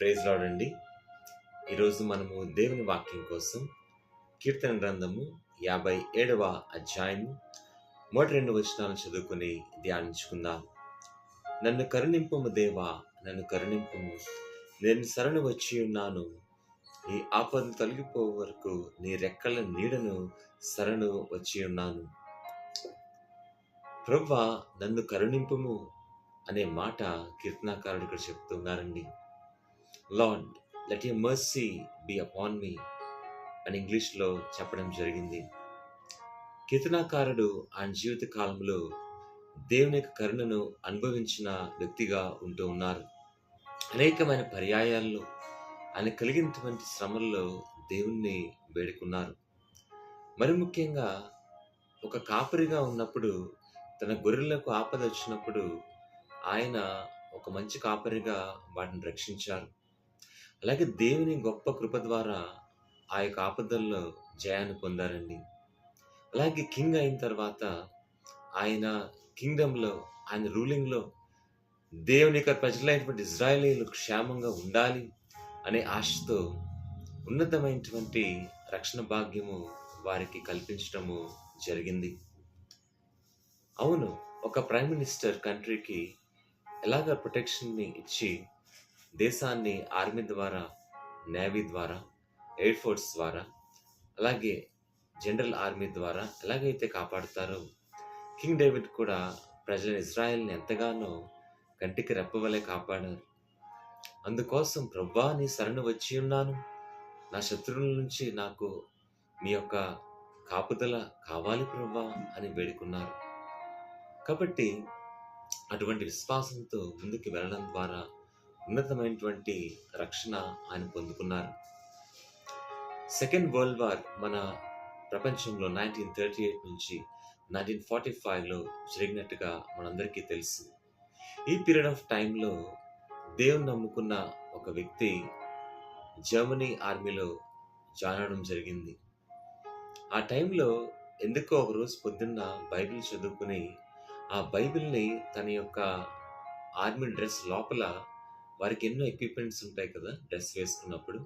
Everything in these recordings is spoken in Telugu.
ప్రైజ్ రాడండి ఈరోజు మనము దేవుని వాక్యం కోసం కీర్తన గ్రంథము యాభై ఏడవ అధ్యాయము మొదటి రెండు వచనాలు చదువుకొని ధ్యానించుకుందాం. నన్ను కరుణింపుము దేవా నన్ను కరుణింపుము. నేను శరణు వచ్చి ఉన్నాను. ఈ ఆపదను తొలగిపో వరకు నీ రెక్కల నీడను శరణు వచ్చి ఉన్నాను. ప్రవ్వ నన్ను కరుణింపుము అనే మాట కీర్తనాకారుడు ఇక్కడ చెప్తున్నారండి. Lord let you mercy be upon me అని ఇంగ్లీష్లో చెప్పడం జరిగింది. కీర్తనాకారుడు ఆయన జీవిత కాలంలో దేవుని యొక్క కరుణను అనుభవించిన వ్యక్తిగా ఉంటూ ఉన్నారు. అనేకమైన పర్యాయాల్లో ఆయన కలిగినటువంటి శ్రమల్లో దేవుణ్ణి వేడుకున్నారు. మరి ముఖ్యంగా ఒక కాపరిగా ఉన్నప్పుడు తన గొర్రెలకు ఆపద వచ్చినప్పుడు ఆయన ఒక మంచి కాపరిగా వాటిని రక్షించారు. అలాగే దేవుని గొప్ప కృప ద్వారా ఆ యొక్క ఆపదల్లో జయాన్ని పొందారండి. అలాగే కింగ్ అయిన తర్వాత ఆయన కింగ్డంలో ఆయన రూలింగ్లో దేవుని యొక్క ప్రజలైనటువంటి ఇజ్రాయేలీలు క్షేమంగా ఉండాలి అనే ఆశతో ఉన్నతమైనటువంటి రక్షణ భాగ్యము వారికి కల్పించడము జరిగింది. అవును ఒక ప్రైమ్ మినిస్టర్ కంట్రీకి ఎలాగ ప్రొటెక్షన్ని ఇచ్చి దేశాన్ని ఆర్మీ ద్వారా నేవీ ద్వారా ఎయిర్ ఫోర్స్ ద్వారా అలాగే జనరల్ ఆర్మీ ద్వారా ఎలాగైతే కాపాడుతారో కింగ్ డేవిడ్ కూడా ప్రజల ఇజ్రాయెల్ని ఎంతగానో కంటికి రెప్పవలే కాపాడారు. అందుకోసం ప్రభా నీ శరణు వచ్చి ఉన్నాను. నా శత్రువుల నుంచి నాకు మీ యొక్క కాపుదల కావాలి ప్రభా అని వేడుకున్నారు. కాబట్టి అటువంటి విశ్వాసంతో ముందుకు వెళ్ళడం ద్వారా ఉన్నతమైనటువంటి రక్షణ ఆయన పొందుకున్నారు. సెకండ్ వరల్డ్ వార్ మన ప్రపంచంలో నైన్టీన్ థర్టీ ఎయిట్ నుంచి నైన్టీన్ ఫార్టీ ఫైవ్లో జరిగినట్టుగా మనందరికీ తెలుసు. ఈ పీరియడ్ ఆఫ్ టైంలో దేవుని నమ్ముకున్న ఒక వ్యక్తి జర్మనీ ఆర్మీలో జాయిన్ అవడం జరిగింది. ఆ టైంలో ఎందుకో ఒక రోజు పొద్దున్న బైబిల్ చదువుకుని ఆ బైబిల్ని తన యొక్క ఆర్మీ డ్రెస్ లోపల వారికి ఎన్నో ఎక్విప్మెంట్స్ ఉంటాయి కదా డ్రెస్ వేసుకున్నప్పుడు.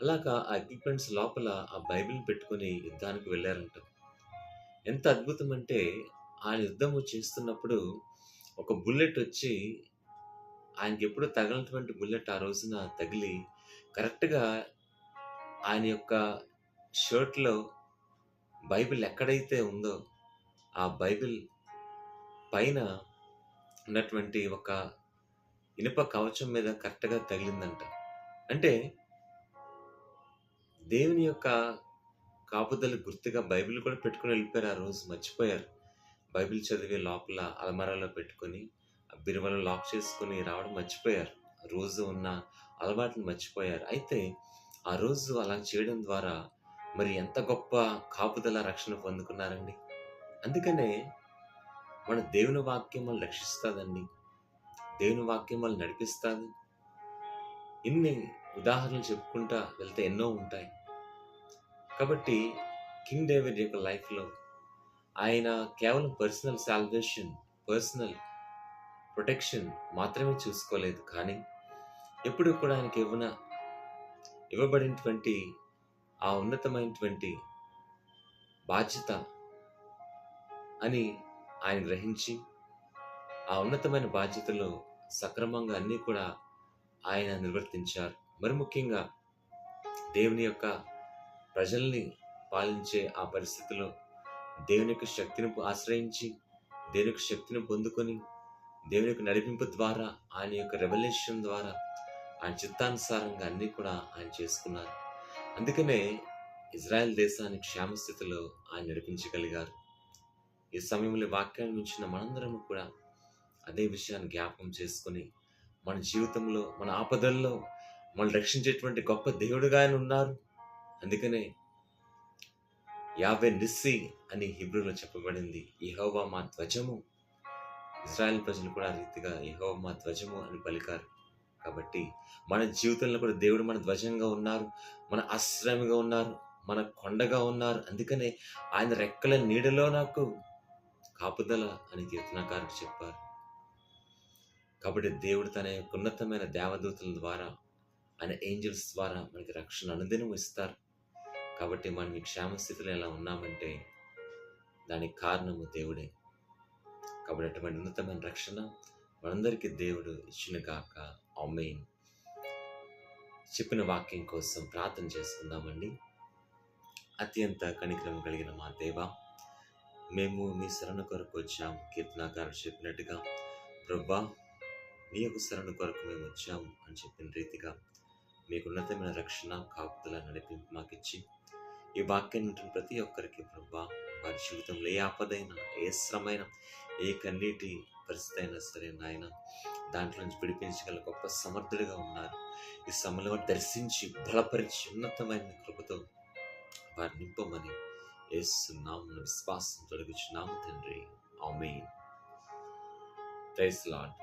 అలాగా ఆ ఎక్విప్మెంట్స్ లోపల ఆ బైబిల్ పెట్టుకుని యుద్ధానికి వెళ్ళారంట. ఎంత అద్భుతం అంటే ఆయన యుద్ధము చేస్తున్నప్పుడు ఒక బుల్లెట్ వచ్చి ఆయనకి ఎప్పుడు తగలనటువంటి బుల్లెట్ ఆ రోజున తగిలి కరెక్ట్గా ఆయన యొక్క షర్ట్లో బైబిల్ ఎక్కడైతే ఉందో ఆ బైబిల్ పైన ఉన్నటువంటి ఒక ఇనుప కవచం మీద కరెక్ట్గా తగిలిందంట. అంటే దేవుని యొక్క కాపుదల గుర్తుగా బైబిల్ కూడా పెట్టుకుని వెళ్ళిపోయారు ఆ రోజు మర్చిపోయారు. బైబిల్ చదివే లోపల అలమరాలో పెట్టుకొని ఆ బిరువలో లాక్ చేసుకుని రావడం మర్చిపోయారు. రోజు ఉన్న అలవాటును మర్చిపోయారు. అయితే ఆ రోజు అలా చేయడం ద్వారా మరి ఎంత గొప్ప కాపుదల రక్షణ పొందుకున్నారండి? అందుకనే మన దేవుని వాక్యం రక్షిస్తుందండి. దేవుని వాక్యం వాళ్ళు నడిపిస్తుంది ఇన్ని ఉదాహరణలు చెప్పుకుంటా వెళ్తే ఎన్నో ఉంటాయి. కాబట్టి కింగ్ డేవిడ్ యొక్క లైఫ్లో ఆయన కేవలం పర్సనల్ సాల్వేషన్ పర్సనల్ ప్రొటెక్షన్ మాత్రమే చూసుకోలేదు. కానీ ఎప్పుడు కూడా ఆయనకి ఇవ్వన ఇవ్వబడినటువంటి ఆ ఉన్నతమైనటువంటి బాధ్యత అని ఆయన గ్రహించి ఆ ఉన్నతమైన బాధ్యతలను సక్రమంగా అన్నీ కూడా ఆయన నిర్వర్తించారు. మరి ముఖ్యంగా దేవుని యొక్క ప్రజల్ని పాలించే ఆ పరిస్థితిలో దేవుని యొక్క శక్తిని ఆశ్రయించి దేవుని యొక్క శక్తిని పొందుకొని దేవుని యొక్క నడిపింపు ద్వారా ఆయన యొక్క రెవల్యూషన్ ద్వారా ఆయన చిత్తానుసారంగా అన్నీ కూడా ఆయన చేసుకున్నారు. అందుకనే ఇజ్రాయెల్ దేశాన్ని క్షేమస్థితిలో ఆయన నడిపించగలిగారు. ఈ సమయంలో వాక్యాన్ని ఉంచిన మనందరము కూడా అదే విషయాన్ని జ్ఞాపకం చేసుకొని మన జీవితంలో మన ఆపదల్లో మనం రక్షించేటువంటి గొప్ప దేవుడుగా ఆయన ఉన్నారు. అందుకనే యాభై నిస్సి అని హిబ్రూలో చెప్పబడింది. యహోవా మా ధ్వజము. ఇజ్రాయెల్ ప్రజలు కూడా ఆ రీతిగా యహోవా మా ధ్వజము అని పలికారు. కాబట్టి మన జీవితంలో కూడా దేవుడు మన ధ్వజంగా ఉన్నారు మన ఆశ్రయంగా ఉన్నారు మన కొండగా ఉన్నారు. అందుకనే ఆయన రెక్కల నీడలో నాకు కాపుదల అని కీర్తనకారుడు చెప్పారు. కాబట్టి దేవుడు తన యొక్క ఉన్నతమైన దేవదూతుల ద్వారా ఆయన ఏంజల్స్ ద్వారా మనకి రక్షణ అనుదినం ఇస్తారు. కాబట్టి మనం ఈ క్షేమస్థితిలో ఎలా ఉన్నామంటే దానికి కారణము దేవుడే. కాబట్టి అటువంటి ఉన్నతమైన రక్షణ మనందరికీ దేవుడు ఇచ్చిన కాక అమ్మేన్ చెప్పిన వాక్యం కోసం ప్రార్థన చేసుకుందామండి. అత్యంత కనికరం కలిగిన మా దేవ మేము మీ శరణ కొరకు వచ్చాము. కీర్తనాకారుడు చెప్పినట్టుగా ప్రభా మీ యొక్క శరణ కొరకు మేము వచ్చాము అని చెప్పిన రీతిగా మీకు ఉన్నతమైన రక్షణ కాపుదల నడిపింపు మాకిచ్చి ఈ వాక్యాన్ని వింటున్న ప్రతి ఒక్కరికి ప్రభా వారి జీవితంలో ఏ ఆపదైనా ఏ శ్రమైన ఏ కన్నీటి పరిస్థితి అయినా సరే నాయన దాంట్లో నుంచి విడిపించగల గొప్ప సమర్థుడిగా ఉన్నారు. ఈ సమయంలో దర్శించి బలపరిచి ఉన్నతమైన కృపతో వారిని నింపమని ఏస్తున్నాము విశ్వాసం తొలగించున్నాము తండ్రి. ఆమె ప్రైస్ లాడ్